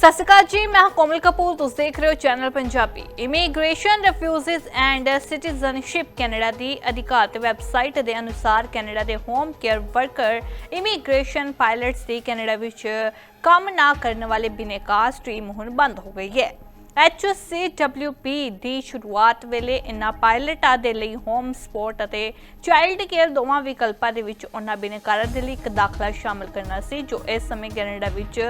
ਸਤਿ ਸ਼੍ਰੀ ਅਕਾਲ ਜੀ, ਮੈਂ ਕੋਮਲ ਕਪੂਰ, ਤੁਸੀਂ ਦੇਖ ਰਹੇ ਹੋ channel Punjabi. Immigration refugees and citizenship Canada ਦੀ ਅਧਿਕਾਰਤ ਵੈਬਸਾਈਟ ਦੇ ਅਨੁਸਾਰ ਕੈਨੇਡਾ ਦੇ home care worker immigration pilots ਦੀ ਕੈਨੇਡਾ ਵਿੱਚ ਕੰਮ ਨਾ ਕਰਨ ਵਾਲੇ ਬਿਨੇਕਾਰ ਸਟ੍ਰੀਮ ਹੁਣ ਬੰਦ ਹੋ ਗਈ ਹੈ। HCWP ਦੀ ਸ਼ੁਰੂਆਤ ਵੇਲੇ ਇਨ੍ਹਾਂ ਪਾਇਲਟਾਂ ਦੇ ਲਈ ਹੋਮ ਸਪੋਰਟ ਅਤੇ ਚਾਈਲਡ ਕੇਅਰ ਦੋਵਾਂ ਵਿਕਲਪਾਂ ਦੇ ਵਿੱਚ ਉਹਨਾਂ ਬਿਨੇਕਾਰਾਂ ਦੇ ਲਈ ਇੱਕ ਦਾਖਲਾ ਸ਼ਾਮਲ ਕਰਨਾ ਸੀ, ਜੋ ਇਸ ਸਮੇਂ ਕੈਨੇਡਾ ਵਿੱਚ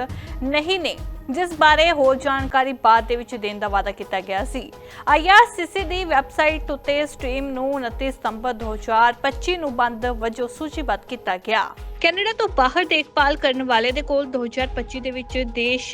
ਨਹੀਂ ਨੇ, ਜਿਸ ਬਾਰੇ ਹੋਰ ਜਾਣਕਾਰੀ ਬਾਅਦ ਦੇ ਵਿੱਚ ਦੇਣ ਦਾ ਵਾਅਦਾ ਕੀਤਾ ਗਿਆ ਸੀ। IRCC ਦੀ ਵੈਬਸਾਈਟ ਉੱਤੇ ਸਟ੍ਰੀਮ ਨੂੰ 29 ਸਤੰਬਰ 2025 ਨੂੰ ਬੰਦ ਵਜੋਂ ਸੂਚੀਬੱਧ ਕੀਤਾ ਗਿਆ। ਕੈਨੇਡਾ ਤੋਂ ਬਾਹਰ ਦੇਖਭਾਲ ਕਰਨ ਵਾਲੇ ਦੇ ਕੋਲ 2025 ਦੇ ਵਿੱਚ ਦੇਸ਼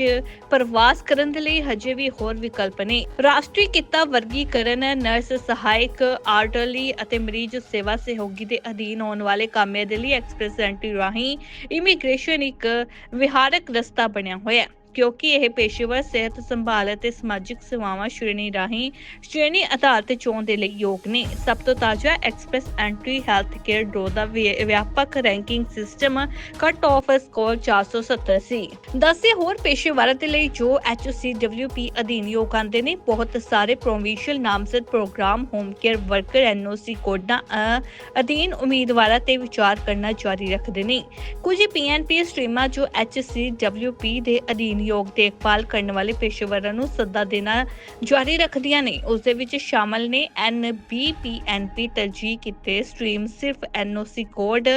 ਪ੍ਰਵਾਸ ਕਰਨ ਦੇ ਲਈ ਹਜੇ ਵੀ ਹੋਰ ਵਿਕਲਪ ਨੇ। ਰਾਸ਼ਟਰੀ ਕਿੱਤਾ ਵਰਗੀਕਰਨ, ਨਰਸ, ਸਹਾਇਕ ਆਰਡਰਲੀ ਅਤੇ ਮਰੀਜ਼ ਸੇਵਾ ਸਹਿਯੋਗੀ ਦੇ ਅਧੀਨ ਆਉਣ ਵਾਲੇ ਕਾਮਿਆਂ ਦੇ ਲਈ ਐਕਸਪ੍ਰੈਸ ਐਂਟਰੀ ਰਾਹੀਂ ਇਮੀਗ੍ਰੇਸ਼ਨ ਇੱਕ ਵਿਹਾਰਕ ਰਸਤਾ ਬਣਿਆ ਹੋਇਆ ਹੈ। ਕਿਉਂਕਿ ਇਹ ਪੇਸ਼ੇਵਰ ਸਿਹਤ ਸੰਭਾਲ ਅਤੇ ਸਮਾਜਿਕ ਸੇਵਾਵਾਂ ਸ਼੍ਰੇਣੀ ਰਾਹੀਂ ਸ਼੍ਰੇਣੀ ਆਧਾਰ ਤੇ ਚੋਣ ਦੇ ਲਈ ਯੋਗ ਨੇ। ਸਭ ਤੋਂ ਤਾਜ਼ਾ express entry health care draw ਦਾ ਵਿਆਪਕ ranking system cut off score 470 ਸੀ ਦੱਸੇ ਹੋਰ ਪੇਸ਼ੇਵਰਾਂ ਦੇ ਲਈ ਜੋ HCWP ਅਧੀਨ ਯੋਗ ਆਉਂਦੇ ਨੇ ਬਹੁਤ ਸਾਰੇ ਪ੍ਰੋਵਿੰਸ਼ੀਅਲ ਨਾਮਜ਼ਦ programme home care worker NOC ਕੋਡਾਂ ਅ, ਅਧੀਨ ਉਮੀਦਵਾਰਾਂ ਤੇ ਵਿਚਾਰ ਕਰਨਾ ਜਾਰੀ ਰੱਖਦੇ ਨੇ। ਕੁਝ ਪੀਐਨਪੀ ਸਟ੍ਰੀਮਾਂ ਜੋ HCWP ਦੇ ਅਧੀਨ ਯੋਗ ਦੇਖਭਾਲ ਕਰਨ ਵਾਲੇ ਪੇਸ਼ੇਵਰਾਂ ਨੂੰ ਸੱਦਾ ਦੇਣਾ ਜਾਰੀ ਰੱਖਦੀਆਂ ਨੇ। ਉਸ ਦੇ ਵਿੱਚ ਸ਼ਾਮਲ ਨੇ NBPNP ਤਰਜੀਹ ਕੀਤੇ। ਸਟ੍ਰੀਮ ਸਿਰਫ NOC ਕੋਡ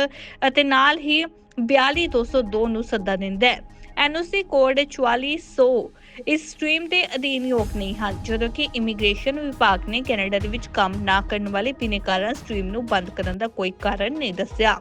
ਅਤੇ ਨਾਲ ਹੀ 42202 ਨੂੰ ਸੱਦਾ ਦਿੰਦਾ ਹੈ। NOC ਕੋਡ 4400 ਇਸ ਸਟ੍ਰੀਮ ਦੇ ਅਧੀਨ ਯੋਗ ਨਹੀਂ ਹਨ, ਜਦੋਂ ਕਿ ਇਮੀਗ੍ਰੇਸ਼ਨ ਵਿਭਾਗ ਨੇ ਕੈਨੇਡਾ ਦੇ ਵਿੱਚ ਕੰਮ ਨਾ ਕਰਨ ਵਾਲੇ ਬਿਨੇਕਾਰਾਂ ਸਟ੍ਰੀਮ ਨੂੰ ਬੰਦ ਕਰਨ ਦਾ ਕੋਈ ਕਾਰਨ ਨਹੀਂ ਦੱਸਿਆ।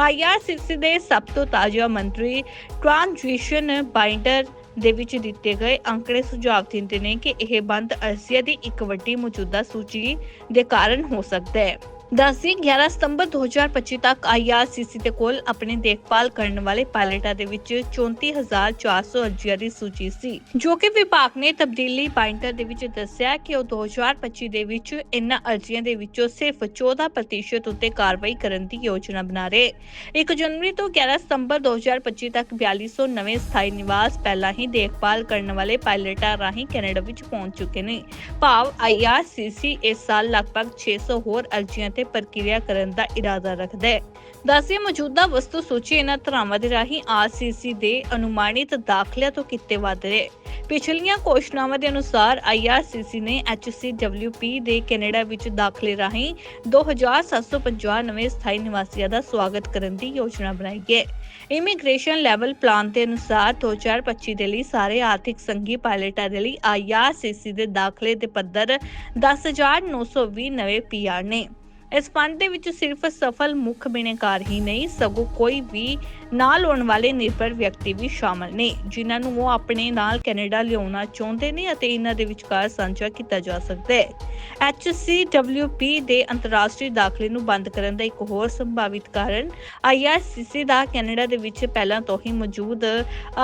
ਆਈਆਰਸੀਸੀ ਦੇ ਸਭ ਤੋਂ ਤਾਜ਼ਾ ਮੰਤਰੀ ਟ੍ਰਾਂਜੀਸ਼ਨ ਬਾਈਂਡਰ ਦੇ ਵਿੱਚ ਦਿੱਤੇ ਗਏ ਅੰਕੜੇ ਸੁਝਾਅ ਦਿੰਦੇ ਨੇ ਕਿ ਇਹ ਬੰਦ ਅਰਜ਼ੀਆਂ ਦੀ ਇੱਕ ਵੱਡੀ ਮੌਜੂਦਾ ਸੂਚੀ ਦੇ ਕਾਰਨ ਹੋ ਸਕਦਾ ਹੈ। ਦੱਸਦੀ 11 ਸਤੰਬਰ 2025 ਤੱਕ ਆਈਆਰਸੀਸੀ ਦੇ ਕੋਲ ਆਪਣੇ ਦੇਖਭਾਲ ਕਰਨ ਵਾਲੇ ਪਾਇਲਟਾਂ ਦੇ ਵਿੱਚ 34400 ਅਰਜ਼ੀਆਂ ਦੀ ਸੂਚੀ ਸੀ। ਜੋ ਕਿ ਵਿਭਾਗ ਨੇ ਤਬਦੀਲੀ ਬਾਈਂਡਰ ਦੇ ਵਿੱਚ ਦੱਸਿਆ ਕਿ ਉਹ 2025 ਦੇ ਵਿੱਚ ਇਨ੍ਹਾਂ ਅਰਜ਼ੀਆਂ ਦੇ ਵਿੱਚੋਂ ਸਿਰਫ 14% ਉੱਤੇ ਕਾਰਵਾਈ ਕਰਨ ਦੀ ਯੋਜਨਾ ਬਣਾ ਰਹੇ। 1 ਜਨਵਰੀ ਤੋਂ 11 ਸਤੰਬਰ 2025 ਤੱਕ 4200 ਨਵੇਂ ਸਥਾਈ ਨਿਵਾਸ ਪਹਿਲਾਂ ਹੀ ਦੇਖਭਾਲ ਕਰਨ ਵਾਲੇ ਪਾਇਲਟਾਂ ਰਾਹੀਂ ਕੈਨੇਡਾ ਵਿੱਚ ਪਹੁੰਚ ਚੁੱਕੇ ਨੇ। ਭਾਵ ਆਈਆਰਸੀਸੀ ਇਸ ਸਾਲ ਲਗਭਗ 600 ਹੋਰ ਅਰਜ਼ੀਆਂ ਤੇ ਪ੍ਰਕਿਰਿਆ ਕਰਨ ਦਾ ਇਰਾਦਾ ਰੱਖਦਾ ਹੈ। ਦੱਸਿए ਮੌਜੂਦਾ ਵਸਤੂ ਸੂਚੀ ਇਹਨਾਂ ਧਰਾਵਾਂ ਦੇ ਰਾਹੀਂ ਆਰਸੀਸੀ ਦੇ ਅਨੁਮਾਨਿਤ ਦਾਖਲਿਆਂ ਤੋਂ ਕਿਤੇ ਵੱਧ ਰਹੇ ਪਿਛਲੀਆਂ ਘੋਸ਼ਣਾਵਾਂ ਦੇ ਅਨੁਸਾਰ ਆਈਆਰਸੀਸੀ ਨੇ ਐਚਸੀਡਬਲਯੂਪੀ ਦੇ ਕੈਨੇਡਾ ਵਿੱਚ ਦਾਖਲੇ ਰਾਹੀਂ 2750 ਨਵੇਂ ਸਥਾਈ ਨਿਵਾਸੀਆਂ ਦਾ ਸਵਾਗਤ ਕਰਨ ਦੀ ਯੋਜਨਾ ਬਣਾਈ ਹੈ। ਇਮੀਗ੍ਰੇਸ਼ਨ ਲੈਵਲ ਪਲਾਨ ਦੇ ਅਨੁਸਾਰ 2025 ਦੇ ਲਈ ਸਾਰੇ ਆਰਥਿਕ ਸੰਘੀ ਪਾਇਲਟਾਂ ਦੇ ਲਈ ਆਈਆਰਸੀਸੀ ਦੇ ਦਾਖਲੇ ਦੇ ਪੱਧਰ 10920 ਨਵੇਂ ਪੀਆਰ ਨੇ। ਇਸ ਫੰਡ ਦੇ ਵਿੱਚ ਸਿਰਫ ਸਫਲ ਮੁੱਖ ਬਿਨੇਕਾਰ ਹੀ ਨਹੀਂ, ਸਗੋਂ ਕੋਈ ਵੀ ਨਾਲ ਆਉਣ ਵਾਲੇ ਨਿਰਭਰ ਵਿਅਕਤੀ ਵੀ ਸ਼ਾਮਲ ਨੇ, ਜਿਨ੍ਹਾਂ ਨੂੰ ਉਹ ਆਪਣੇ ਨਾਲ ਕੈਨੇਡਾ ਲਿਆਉਣਾ ਚਾਹੁੰਦੇ ਨੇ ਅਤੇ ਇਹਨਾਂ ਦੇ ਵਿਚਕਾਰ ਸਾਂਝਾ ਕੀਤਾ ਜਾ ਸਕਦਾ ਹੈ। HCWP ਦੇ ਅੰਤਰਰਾਸ਼ਟਰੀ ਦਾਖਲੇ ਨੂੰ ਬੰਦ ਕਰਨ ਦਾ ਇੱਕ ਹੋਰ ਸੰਭਾਵਿਤ ਕਾਰਨ IRCC ਦਾ ਕੈਨੇਡਾ ਦੇ ਵਿੱਚ ਪਹਿਲਾਂ ਤੋਂ ਹੀ ਮੌਜੂਦ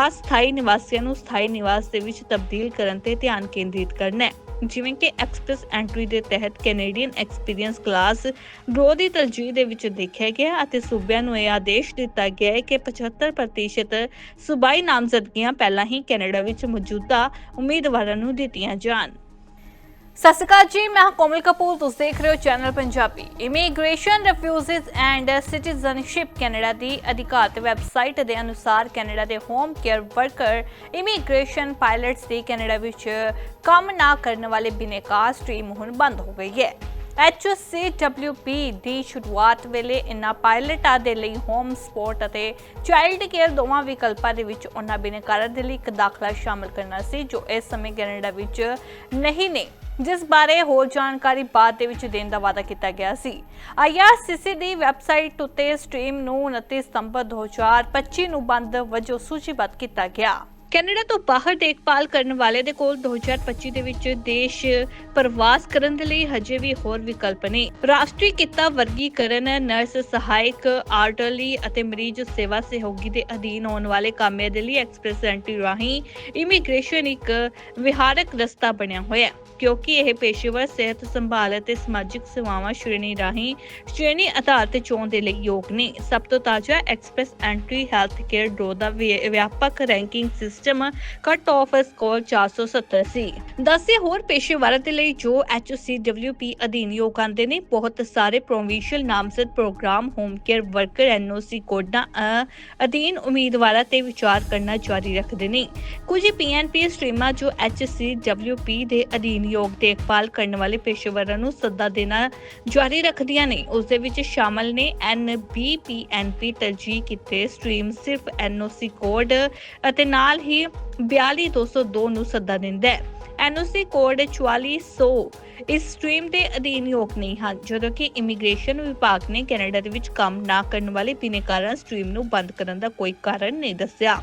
ਅਸਥਾਈ ਨਿਵਾਸੀਆਂ ਨੂੰ ਸਥਾਈ ਨਿਵਾਸ ਦੇ ਵਿੱਚ ਤਬਦੀਲ ਕਰਨ ਤੇ ਧਿਆਨ ਕੇਂਦਰਿਤ ਕਰਨਾ ਹੈ। ਜਿਵੇਂ ਕਿ ਐਕਸਪ੍ਰੈਸ ਐਂਟਰੀ ਦੇ ਤਹਿਤ ਕੈਨੇਡੀਅਨ ਐਕਸਪੀਰੀਅੰਸ ਕਲਾਸ ਗ੍ਰੋ ਦੀ ਤਰਜੀਹ ਦੇ ਵਿੱਚ ਦੇਖਿਆ ਗਿਆ ਅਤੇ ਸੂਬਿਆਂ ਨੂੰ ਇਹ ਆਦੇਸ਼ ਦਿੱਤਾ ਗਿਆ ਹੈ ਕਿ 75% ਸੂਬਾਈ ਨਾਮਜ਼ਦਗੀਆਂ ਪਹਿਲਾਂ ਹੀ ਕੈਨੇਡਾ ਵਿੱਚ ਮੌਜੂਦਾ ਉਮੀਦਵਾਰਾਂ ਨੂੰ ਦਿੱਤੀਆਂ ਜਾਣ। ਸਤਿ ਸ਼੍ਰੀ ਅਕਾਲ ਜੀ, ਮੈਂ ਕੋਮਲ ਕਪੂਰ, ਤੁਸੀਂ ਦੇਖ ਰਹੇ ਹੋ channel Punjabi. Immigration refugees and citizenship Canada ਦੀ ਅਧਿਕਾਰਤ ਵੈਬਸਾਈਟ ਦੇ ਅਨੁਸਾਰ ਕੈਨੇਡਾ ਦੇ home care worker immigration pilots ਦੀ ਕੈਨੇਡਾ ਵਿੱਚ ਕੰਮ ਨਾ ਕਰਨ ਵਾਲੇ ਬਿਨੇਕਾਰ ਸਟ੍ਰੀਮ ਹੁਣ ਬੰਦ ਹੋ ਗਈ ਹੈ। HCWP ਦੀ ਸ਼ੁਰੂਆਤ ਵੇਲੇ ਇਨ੍ਹਾਂ ਪਾਇਲਟਾਂ ਦੇ ਲਈ ਹੋਮ ਸਪੋਰਟ ਅਤੇ ਚਾਈਲਡ ਕੇਅਰ ਦੋਵਾਂ ਵਿਕਲਪਾਂ ਦੇ ਵਿੱਚ ਉਹਨਾਂ ਬਿਨੇਕਾਰਾਂ ਦੇ ਲਈ ਇੱਕ ਦਾਖਲਾ ਸ਼ਾਮਲ ਕਰਨਾ ਸੀ, ਜੋ ਇਸ ਸਮੇਂ ਕੈਨੇਡਾ ਵਿੱਚ ਨਹੀਂ ਨੇ। ਜਿਸ ਬਾਰੇ ਹੋਰ ਜਾਣਕਾਰੀ ਬਾਅਦ ਦੇ ਵਿੱਚ ਦੇਣ ਦਾ ਵਾਅਦਾ ਕੀਤਾ ਗਿਆ ਸੀ। IRCC ਦੀ ਵੈਬਸਾਈਟ ਉੱਤੇ ਸਟ੍ਰੀਮ ਨੂੰ 29 ਸਤੰਬਰ 2025 ਨੂੰ ਬੰਦ ਵਜੋਂ ਸੂਚੀਬੱਧ ਕੀਤਾ ਗਿਆ। ਕੈਨੇਡਾ ਤੋਂ ਬਾਹਰ ਦੇਖਭਾਲ ਕਰਨ ਵਾਲੇ ਦੇ ਕੋਲ 2025 ਦੇ ਵਿੱਚ ਦੇਸ਼ ਪ੍ਰਵਾਸ ਕਰਨ ਦੇ ਲਈ ਹਜੇ ਵੀ ਹੋਰ ਵਿਕਲਪ ਨੇ। ਰਾਸ਼ਟਰੀ ਕਿੱਤਾ ਵਰਗੀਕਰਨ, ਨਰਸ, ਸਹਾਇਕ ਆਰਟਰਲੀ ਅਤੇ ਮਰੀਜ਼ ਸੇਵਾ ਸਹਿਯੋਗੀ ਦੇ ਅਧੀਨ ਆਉਣ ਵਾਲੇ ਕਾਮਿਆਂ ਦੇ ਲਈ ਐਕਸਪ੍ਰੈਸ ਐਂਟਰੀ ਰਾਹੀਂ ਇਮੀਗ੍ਰੇਸ਼ਨ ਇੱਕ ਵਿਹਾਰਕ ਰਸਤਾ ਬਣਿਆ ਹੋਇਆ ਹੈ, ਕਿਉਂਕਿ ਇਹ ਪੇਸ਼ੇਵਰ ਸਿਹਤ ਸੰਭਾਲ ਅਤੇ ਸਮਾਜਿਕ ਸੇਵਾਵਾਂ ਸ਼੍ਰੇਣੀ ਰਾਹੀਂ ਸ਼੍ਰੇਣੀ ਆਧਾਰ ਤੇ ਚੋਣ ਦੇ ਲਈ ਯੋਗ ਨੇ। ਸਭ ਤੋਂ ਤਾਜ਼ਾ express entry health care draw ਦਾ ਵਿਆਪਕ ranking system system cut off score 470 ਸੀ ਦੱਸੇ ਹੋਰ ਪੇਸ਼ੇਵਰਾਂ ਦੇ ਲਈ ਜੋ HCWP ਅਧੀਨ ਯੋਗ ਆਉਂਦੇ ਨੇ, ਬਹੁਤ ਸਾਰੇ ਪ੍ਰੋਵਿੰਸ਼ੀਅਲ ਨਾਮਜ਼ਦ programme home care worker NOC ਕੋਡਾਂ ਅਧੀਨ ਉਮੀਦਵਾਰਾਂ ਤੇ ਵਿਚਾਰ ਕਰਨਾ ਜਾਰੀ ਰੱਖਦੇ ਨੇ। ਕੁਝ ਪੀਐਨਪੀ ਸਟ੍ਰੀਮਾਂ ਜੋ HCWP ਦੇ ਅਧੀਨ ਯੋਗ ਦੇਖਭਾਲ ਕਰਨ ਵਾਲੇ ਪੇਸ਼ੇਵਰਾਂ ਨੂੰ ਸੱਦਾ ਦੇਣਾ ਜਾਰੀ ਰੱਖਦੀਆਂ ਨੇ। ਉਸ ਦੇ ਵਿੱਚ ਸ਼ਾਮਲ ਨੇ NBPNP ਤਰਜੀਹ ਕੀਤੇ ਸਟ੍ਰੀਮ ਸਿਰਫ NOC ਕੋਡ ਅਤੇ ਨਾਲ ਹੀ 42202 ਨੂੰ ਸੱਦਾ ਦਿੰਦਾ ਹੈ। NOC ਕੋਡ 4400 ਇਸ ਸਟ੍ਰੀਮ ਦੇ ਅਧੀਨ ਯੋਗ ਨਹੀਂ ਹਨ, ਜਦੋਂ ਕਿ ਇਮੀਗ੍ਰੇਸ਼ਨ ਵਿਭਾਗ ਨੇ ਕੈਨੇਡਾ ਦੇ ਵਿੱਚ ਕੰਮ ਨਾ ਕਰਨ ਵਾਲੇ ਬਿਨੇਕਾਰਾਂ ਸਟ੍ਰੀਮ ਨੂੰ ਬੰਦ ਕਰਨ ਦਾ ਕੋਈ ਕਾਰਨ ਨਹੀਂ ਦੱਸਿਆ।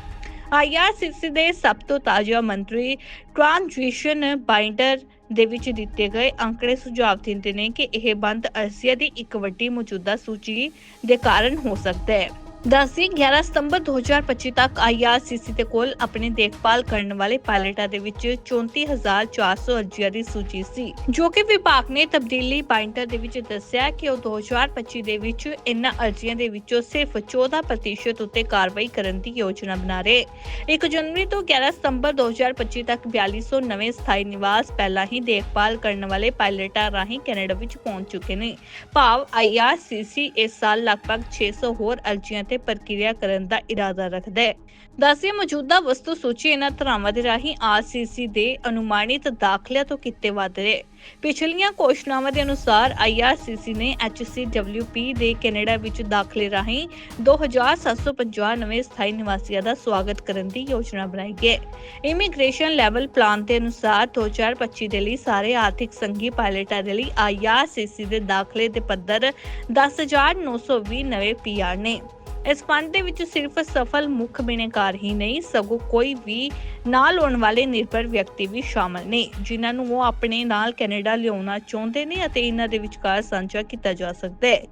ਆਈਆਰਸੀਸੀ ਦੇ ਸਭ ਤੋਂ ਤਾਜ਼ਾ ਮੰਤਰੀ ਟ੍ਰਾਂਜੀਸ਼ਨ ਬਾਈਂਡਰ ਦੇ ਵਿੱਚ ਦਿੱਤੇ ਗਏ ਅੰਕੜੇ ਸੁਝਾਅ ਦਿੰਦੇ ਨੇ ਕਿ ਇਹ ਬੰਦ ਅਰਜ਼ੀਆਂ ਦੀ ਇੱਕ ਵੱਡੀ ਮੌਜੂਦਾ ਸੂਚੀ ਦੇ ਕਾਰਨ ਹੋ ਸਕਦਾ ਹੈ। ਦਸੀ 11 ਸਤੰਬਰ 2025 ਤੱਕ ਆਈਆਰਸੀਸੀ ਦੇ ਕੋਲ ਆਪਣੇ ਦੇਖਭਾਲ ਕਰਨ ਵਾਲੇ ਪਾਇਲਟਾਂ ਦੇ ਵਿੱਚ 34400 ਅਰਜ਼ੀਆਂ ਦੀ ਸੂਚੀ ਸੀ, ਜੋ ਕਿ ਵਿਭਾਗ ਨੇ ਤਬਦੀਲੀ ਬਾਈਂਡਰ ਦੇ ਵਿੱਚ ਦੱਸਿਆ ਕਿ ਉਹ 2025 ਦੇ ਵਿੱਚ ਇਨ੍ਹਾਂ ਅਰਜ਼ੀਆਂ ਦੇ ਵਿੱਚੋਂ ਸਿਰਫ 14% ਉੱਤੇ ਕਾਰਵਾਈ ਕਰਨ ਦੀ ਯੋਜਨਾ ਬਣਾ ਰਹੇ। 1 ਜਨਵਰੀ ਤੋਂ 11 ਸਤੰਬਰ 2025 ਤੱਕ 4200 ਨਵੇਂ ਸਥਾਈ ਨਿਵਾਸ ਪਹਿਲਾਂ ਹੀ ਦੇਖਭਾਲ ਕਰਨ ਵਾਲੇ ਪਾਇਲਟਾਂ ਰਾਹੀਂ ਕੈਨੇਡਾ ਵਿੱਚ ਪਹੁੰਚ ਚੁੱਕੇ ਨੇ। ਭਾਵ ਆਈਆਰਸੀਸੀ ਇਸ ਸਾਲ ਲਗਭਗ 600 ਹੋਰ ਅਰਜ਼ੀਆਂ ਤੇ ਪ੍ਰਕਿਰਿਆ ਕਰਨ ਦਾ ਇਰਾਦਾ ਰੱਖਦਾ ਹੈ। ਦੱਸਿਆ ਮੌਜੂਦਾ ਵਸਤੂ ਸੂਚੀ ਇਹਨਾਂ ਧਰਾਵਾਂ ਦੇ ਰਾਹੀਂ ਆਰਸੀਸੀ ਦੇ ਅਨੁਮਾਨਿਤ ਦਾਖਲਿਆਂ ਤੋਂ ਕਿਤੇ ਵੱਧ ਰਹੇ। ਪਿਛਲੀਆਂ ਘੋਸ਼ਣਾਵਾਂ ਦੇ ਅਨੁਸਾਰ ਆਈਆਰਸੀਸੀ ਨੇ ਐਚਸੀਡਬਲਯੂਪੀ ਦੇ ਕੈਨੇਡਾ ਵਿੱਚ ਦਾਖਲੇ ਰਾਹੀਂ 2750 ਨਵੇਂ ਸਥਾਈ ਨਿਵਾਸੀਆਂ ਦਾ ਸਵਾਗਤ ਕਰਨ ਦੀ ਯੋਜਨਾ ਬਣਾਈ ਹੈ। ਇਮੀਗ੍ਰੇਸ਼ਨ ਲੈਵਲ ਪਲਾਨ ਦੇ ਅਨੁਸਾਰ 2025 ਦੇ ਲਈ ਸਾਰੇ ਆਰਥਿਕ ਸੰਘੀ ਪਾਇਲਟਾਂ ਦੇ ਲਈ ਆਈਆਰਸੀਸੀ ਦੇ ਦਾਖਲੇ ਦੇ ਪੱਧਰ 10920 ਨਵੇਂ ਪੀਆਰ ਨੇ। ਇਸ ਫੰਡ ਦੇ ਵਿੱਚ ਸਿਰਫ ਸਫਲ ਮੁੱਖ ਬਿਨੇਕਾਰ ਹੀ ਨਹੀਂ, ਸਗੋਂ ਕੋਈ ਵੀ ਨਾਲ ਆਉਣ ਵਾਲੇ ਨਿਰਭਰ ਵਿਅਕਤੀ ਵੀ ਸ਼ਾਮਲ ਨੇ, ਜਿਨ੍ਹਾਂ ਨੂੰ ਉਹ ਆਪਣੇ ਨਾਲ ਕੈਨੇਡਾ ਲਿਆਉਣਾ ਚਾਹੁੰਦੇ ਨੇ ਅਤੇ ਇਹਨਾਂ ਦੇ ਵਿਚਕਾਰ ਸਾਂਝਾ ਕੀਤਾ ਜਾ ਸਕਦਾ ਹੈ।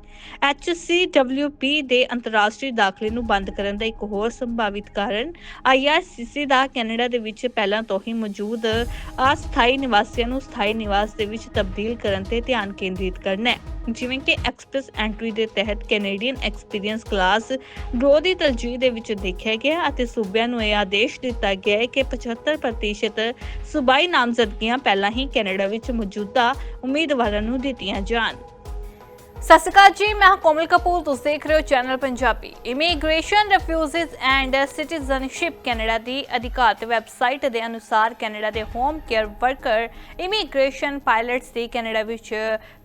HCWP ਦੇ ਅੰਤਰਰਾਸ਼ਟਰੀ ਦਾਖਲੇ ਨੂੰ ਬੰਦ ਕਰਨ ਦਾ ਇੱਕ ਹੋਰ ਸੰਭਾਵਿਤ ਕਾਰਨ IRCC ਦਾ ਕੈਨੇਡਾ ਦੇ ਵਿੱਚ ਪਹਿਲਾਂ ਤੋਂ ਹੀ ਮੌਜੂਦ ਅਸਥਾਈ ਨਿਵਾਸੀਆਂ ਨੂੰ ਸਥਾਈ ਨਿਵਾਸ ਦੇ ਵਿੱਚ ਤਬਦੀਲ ਕਰਨ ਤੇ ਧਿਆਨ ਕੇਂਦਰਿਤ ਕਰਨਾ ਹੈ। ਜਿਵੇਂ ਕਿ ਐਕਸਪ੍ਰੈਸ ਐਂਟਰੀ ਦੇ ਤਹਿਤ ਕੈਨੇਡੀਅਨ ਐਕਸਪੀਰੀਅੰਸ ਕਲਾਸ ਡਰੋ ਦੀ ਤਰਜੀਹ ਦੇ ਵਿੱਚ ਦੇਖਿਆ ਗਿਆ ਅਤੇ ਸੂਬਿਆਂ ਨੂੰ ਇਹ ਆਦੇਸ਼ ਦਿੱਤਾ ਗਿਆ ਹੈ ਕਿ 75% ਸੂਬਾਈ ਨਾਮਜ਼ਦਗੀਆਂ ਪਹਿਲਾਂ ਹੀ ਕੈਨੇਡਾ ਵਿੱਚ ਮੌਜੂਦਾ ਉਮੀਦਵਾਰਾਂ ਨੂੰ ਦਿੱਤੀਆਂ ਜਾਣ। ਸਤਿ ਸ਼੍ਰੀ ਅਕਾਲ ਜੀ, ਮੈਂ ਕੋਮਲ ਕਪੂਰ, ਤੁਸੀਂ ਦੇਖ ਰਹੇ ਹੋ channel Punjabi. Immigration refugees and citizenship Canada ਦੀ ਅਧਿਕਾਰਤ ਵੈਬਸਾਈਟ ਦੇ ਅਨੁਸਾਰ ਕੈਨੇਡਾ ਦੇ home care worker immigration pilots ਦੀ ਕੈਨੇਡਾ ਵਿੱਚ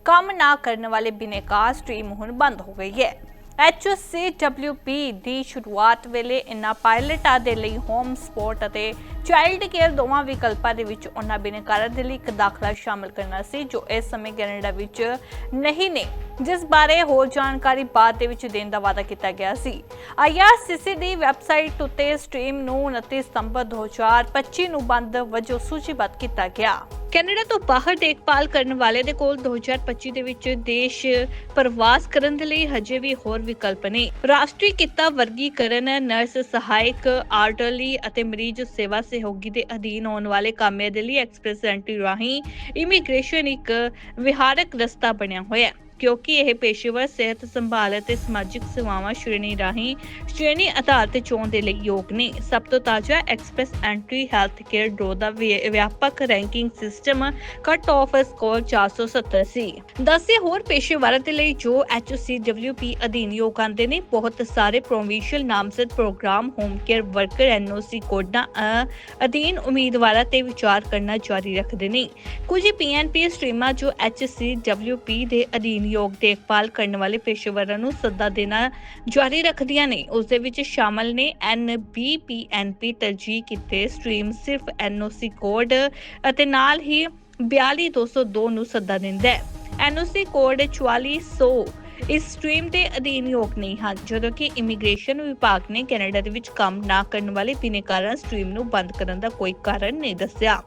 ਕੰਮ ਨਾ ਕਰਨ ਵਾਲੇ ਬਿਨੇਕਾਰ ਸਟ੍ਰੀਮ ਹੁਣ ਬੰਦ ਹੋ ਗਈ ਹੈ। HCWP ਦੀ ਸ਼ੁਰੂਆਤ ਵੇਲੇ ਇਨ੍ਹਾਂ ਪਾਇਲਟਾਂ ਦੇ ਲਈ ਹੋਮ ਸਪੋਰਟ ਅਤੇ ਚਾਈਲਡ ਕੇਅਰ ਦੋਵਾਂ ਵਿਕਲਪਾਂ ਦੇ ਵਿੱਚ ਉਹਨਾਂ ਬਿਨੇਕਾਰਾਂ ਦੇ ਲਈ ਇੱਕ ਦਾਖਲਾ ਸ਼ਾਮਲ ਕਰਨਾ ਸੀ, ਜੋ ਇਸ ਸਮੇਂ ਕੈਨੇਡਾ ਵਿੱਚ ਨਹੀਂ ਨੇ, ਜਿਸ ਬਾਰੇ ਹੋਰ ਜਾਣਕਾਰੀ ਬਾਅਦ ਦੇ ਵਿੱਚ ਦੇਣ ਦਾ ਵਾਅਦਾ ਕੀਤਾ ਗਿਆ ਸੀ। IRCC ਦੀ ਵੈਬਸਾਈਟ ਉੱਤੇ ਸਟ੍ਰੀਮ ਨੂੰ 29 ਸਤੰਬਰ 2025 ਨੂੰ ਬੰਦ ਵਜੋਂ ਸੂਚੀਬੱਧ ਕੀਤਾ ਗਿਆ। ਕੈਨੇਡਾ ਤੋਂ ਬਾਹਰ ਦੇਖਭਾਲ ਕਰਨ ਵਾਲੇ ਦੇ ਕੋਲ 2025 ਦੇ ਵਿੱਚ ਦੇਸ਼ ਪ੍ਰਵਾਸ ਕਰਨ ਦੇ ਲਈ ਹਜੇ ਵੀ ਹੋਰ ਵਿਕਲਪ ਨੇ। ਰਾਸ਼ਟਰੀ ਕਿੱਤਾ ਵਰਗੀਕਰਨ, ਨਰਸ, ਸਹਾਇਕ ਆਰਟਰਲੀ ਅਤੇ ਮਰੀਜ਼ ਸੇਵਾ ਸਹਿਯੋਗੀ ਦੇ ਅਧੀਨ ਆਉਣ ਵਾਲੇ ਕਾਮਿਆਂ ਦੇ ਲਈ ਐਕਸਪ੍ਰੈਸ ਐਂਟਰੀ ਰਾਹੀਂ ਇਮੀਗ੍ਰੇਸ਼ਨ ਇੱਕ ਵਿਹਾਰਕ ਰਸਤਾ ਬਣਿਆ ਹੋਇਆ ਹੈ। ਕਿਉਂਕਿ ਇਹ ਪੇਸ਼ੇਵਰ ਸਿਹਤ ਸੰਭਾਲ ਅਤੇ ਸਮਾਜਿਕ ਸੇਵਾਵਾਂ ਸ਼੍ਰੇਣੀ ਰਾਹੀਂ ਸ਼੍ਰੇਣੀ ਆਧਾਰ ਤੇ ਚੋਣ ਦੇ ਲਈ ਯੋਗ ਨੇ। ਸਭ ਤੋਂ ਤਾਜ਼ਾ express entry health care draw ਦਾ ਵਿਆਪਕ ranking system cut off score 470 ਸੀ ਦੱਸੇ ਹੋਰ ਪੇਸ਼ੇਵਰਾਂ ਦੇ ਲਈ ਜੋ HCWP ਅਧੀਨ ਯੋਗ ਆਉਂਦੇ ਨੇ ਬਹੁਤ ਸਾਰੇ ਪ੍ਰੋਵਿੰਸ਼ੀਅਲ ਨਾਮਜ਼ਦ program home care worker NOC ਕੋਡਾਂ ਅ, ਅਧੀਨ ਉਮੀਦਵਾਰਾਂ ਤੇ ਵਿਚਾਰ ਕਰਨਾ ਜਾਰੀ ਰੱਖਦੇ ਨੇ। ਕੁਝ ਪੀਐਨਪੀ ਸਟ੍ਰੀਮਾਂ ਜੋ HCWP ਦੇ ਅਧੀਨ ਯੋਗ ਦੇਖਭਾਲ ਕਰਨ ਵਾਲੇ ਪੇਸ਼ੇਵਰਾਂ ਨੂੰ ਸੱਦਾ ਦੇਣਾ ਜਾਰੀ ਰੱਖਦੀਆਂ ਨੇ। ਉਸ ਦੇ ਵਿੱਚ ਸ਼ਾਮਲ ਨੇ NBPNP ਤਰਜੀਹ ਕੀਤੇ। ਸਟ੍ਰੀਮ ਸਿਰਫ NOC ਕੋਡ ਅਤੇ ਨਾਲ ਹੀ 42202 ਨੂੰ ਸੱਦਾ ਦਿੰਦਾ ਹੈ। NOC ਕੋਡ 4400 ਇਸ ਸਟ੍ਰੀਮ ਦੇ ਅਧੀਨ ਯੋਗ ਨਹੀਂ ਹਨ। ਜਦੋਂ ਕਿ ਇਮੀਗ੍ਰੇਸ਼ਨ ਵਿਭਾਗ ਨੇ ਕੈਨੇਡਾ ਦੇ ਵਿੱਚ ਕੰਮ ਨਾ ਕਰਨ ਵਾਲੇ ਬਿਨੇਕਾਰਾਂ ਸਟ੍ਰੀਮ ਨੂੰ ਬੰਦ ਕਰਨ ਦਾ ਕੋਈ ਕਾਰਨ ਨਹੀਂ ਦੱਸਿਆ।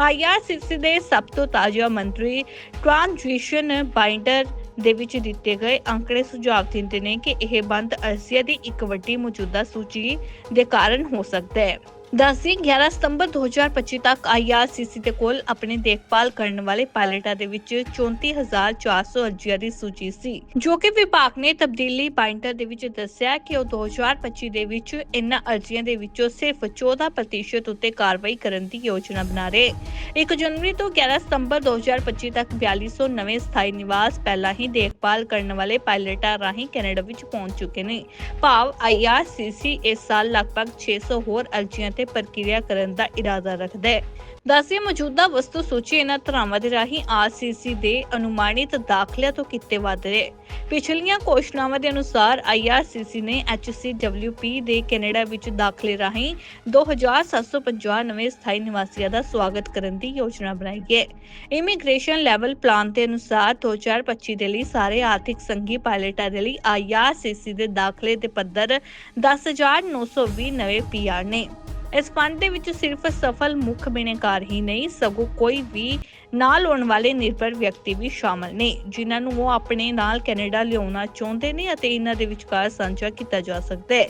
ਆਈਆਰਸੀਸੀ ਦੇ ਸਭ ਤੋਂ ਤਾਜ਼ਾ ਮੰਤਰੀ ਟ੍ਰਾਂਜੀਸ਼ਨ ਬਾਈਂਡਰ ਦੇ ਵਿੱਚ ਦਿੱਤੇ ਗਏ ਅੰਕੜੇ ਸੁਝਾਅ ਦਿੰਦੇ ਨੇ ਕਿ ਇਹ ਬੰਦ ਅਰਜ਼ੀਆਂ ਦੀ ਇੱਕ ਵੱਡੀ ਮੌਜੂਦਾ ਸੂਚੀ ਦੇ ਕਾਰਨ ਹੋ ਸਕਦਾ ਹੈ। ਦੱਸਦੀ 11 ਸਤੰਬਰ 2025 ਤੱਕ ਆਈਆਰਸੀਸੀ ਦੇ ਕੋਲ ਆਪਣੇ ਦੇਖਭਾਲ ਕਰਨ ਵਾਲੇ ਪਾਇਲਟਾਂ ਦੇ ਵਿੱਚ 34400 ਅਰਜ਼ੀਆਂ ਦੀ ਸੂਚੀ ਸੀ। ਜੋ ਕਿ ਵਿਭਾਗ ਨੇ ਤਬਦੀਲੀ ਪਾਇੰਟਰ ਦੇ ਵਿੱਚ ਦੱਸਿਆ ਕਿ ਉਹ 2025 ਦੇ ਵਿੱਚ ਇਨ੍ਹਾਂ ਅਰਜ਼ੀਆਂ ਦੇ ਵਿੱਚੋਂ ਸਿਰਫ 14% ਉੱਤੇ ਕਾਰਵਾਈ ਕਰਨ ਦੀ ਯੋਜਨਾ ਬਣਾ ਰਹੇ। 1 ਜਨਵਰੀ ਤੋਂ 11 ਸਤੰਬਰ 2025 ਤੱਕ 4200 ਨਵੇਂ ਸਥਾਈ ਨਿਵਾਸ ਪਹਿਲਾਂ ਹੀ ਦੇਖਭਾਲ ਕਰਨ ਵਾਲੇ ਪਾਇਲਟਾਂ ਰਾਹੀਂ ਕੈਨੇਡਾ ਵਿੱਚ ਪਹੁੰਚ ਚੁੱਕੇ ਨੇ। ਭਾਵ ਆਈਆਰਸੀਸੀ ਇਸ ਸਾਲ ਲਗਭਗ 600 ਹੋਰ ਅਰਜ਼ੀਆਂ ਤੇ ਪ੍ਰਕਿਰਿਆ ਕਰਨ ਦਾ ਇਰਾਦਾ ਰੱਖਦਾ ਹੈ। ਦੱਸਿए ਮੌਜੂਦਾ ਵਸਤੂ ਸੂਚੀ ਇਹਨਾਂ ਧਰਾਵਾਂ ਦੇ ਰਾਹੀਂ ਆਰਸੀਸੀ ਦੇ ਅਨੁਮਾਨਿਤ ਦਾਖਲਿਆਂ ਤੋਂ ਕਿਤੇ ਵੱਧ ਰਹੇ। ਪਿਛਲੀਆਂ ਘੋਸ਼ਣਾਵਾਂ ਦੇ ਅਨੁਸਾਰ ਆਈਆਰਸੀਸੀ ਨੇ ਐਚਸੀਡਬਲਯੂਪੀ ਦੇ ਕੈਨੇਡਾ ਵਿੱਚ ਦਾਖਲੇ ਰਾਹੀਂ 2750 ਨਵੇਂ ਸਥਾਈ ਨਿਵਾਸੀਆਂ ਦਾ ਸਵਾਗਤ ਕਰਨ ਦੀ ਯੋਜਨਾ ਬਣਾਈ ਹੈ। ਇਮੀਗ੍ਰੇਸ਼ਨ ਲੈਵਲ ਪਲਾਨ ਦੇ ਅਨੁਸਾਰ 2025 ਦੇ ਲਈ ਸਾਰੇ ਆਰਥਿਕ ਸੰਘੀ ਪਾਇਲਟਾਂ ਦੇ ਲਈ ਆਈਆਰਸੀਸੀ ਦੇ ਦਾਖਲੇ ਦੇ ਪੱਧਰ 10920 ਨਵੇਂ ਪੀਆਰ ਨੇ। ਇਸ ਫੰਡ ਦੇ ਵਿੱਚ ਸਿਰਫ ਸਫਲ ਮੁੱਖ ਬਿਨੇਕਾਰ ਹੀ ਨਹੀਂ, ਸਗੋਂ ਕੋਈ ਵੀ ਨਾਲ ਆਉਣ ਵਾਲੇ ਨਿਰਭਰ ਵਿਅਕਤੀ ਵੀ ਸ਼ਾਮਲ ਨੇ, ਜਿਨ੍ਹਾਂ ਨੂੰ ਉਹ ਆਪਣੇ ਨਾਲ ਕੈਨੇਡਾ ਲਿਆਉਣਾ ਚਾਹੁੰਦੇ ਨੇ ਅਤੇ ਇਹਨਾਂ ਦੇ ਵਿਚਕਾਰ ਸਾਂਝਾ ਕੀਤਾ ਜਾ ਸਕਦਾ ਹੈ।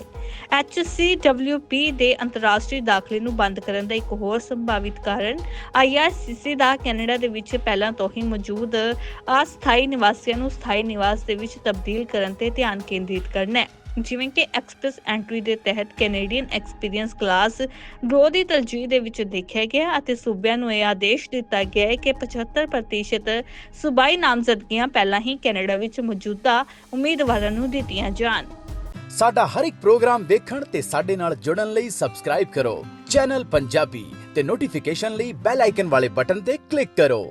HCWP ਦੇ ਅੰਤਰਰਾਸ਼ਟਰੀ ਦਾਖਲੇ ਨੂੰ ਬੰਦ ਕਰਨ ਦਾ ਇੱਕ ਹੋਰ ਸੰਭਾਵਿਤ ਕਾਰਨ IRCC ਦਾ ਕੈਨੇਡਾ ਦੇ ਵਿੱਚ ਪਹਿਲਾਂ ਤੋਂ ਹੀ ਮੌਜੂਦ ਅਸਥਾਈ ਨਿਵਾਸੀਆਂ ਨੂੰ ਸਥਾਈ ਨਿਵਾਸ ਦੇ ਵਿੱਚ ਤਬਦੀਲ ਕਰਨ ਤੇ ਧਿਆਨ ਕੇਂਦਰਿਤ ਕਰਨਾ ਹੈ। ਜਿਵੇਂ ਕਿ ਐਕਸਪ੍ਰੈਸ ਐਂਟਰੀ ਦੇ ਤਹਿਤ ਕੈਨੇਡੀਅਨ ਐਕਸਪੀਰੀਅੰਸ ਕਲਾਸ ਗ੍ਰੋ ਦੀ ਤਰਜੀਹ ਦੇ ਵਿੱਚ ਦੇਖਿਆ ਗਿਆ ਅਤੇ ਸੂਬਿਆਂ ਨੂੰ ਇਹ ਆਦੇਸ਼ ਦਿੱਤਾ ਗਿਆ ਹੈ ਕਿ 75% ਸੂਬਾਈ ਨਾਮਜ਼ਦਗੀਆਂ ਪਹਿਲਾਂ ਹੀ ਕੈਨੇਡਾ ਵਿੱਚ ਮੌਜੂਦਾ ਉਮੀਦਵਾਰਾਂ ਨੂੰ ਦਿੱਤੀਆਂ ਜਾਣ। ਸਾਡਾ ਹਰ ਇੱਕ ਪ੍ਰੋਗਰਾਮ ਦੇਖਣ ਤੇ ਸਾਡੇ ਨਾਲ ਜੁੜਨ ਲਈ ਸਬਸਕ੍ਰਾਈਬ ਕਰੋ। ਚੈਨਲ ਪੰਜਾਬੀ ਤੇ ਨੋਟੀਫਿਕੇਸ਼ਨ ਲਈ ਬੈਲ ਆਈਕਨ ਵਾਲੇ ਬਟਨ ਤੇ ਕਲਿੱਕ ਕਰੋ।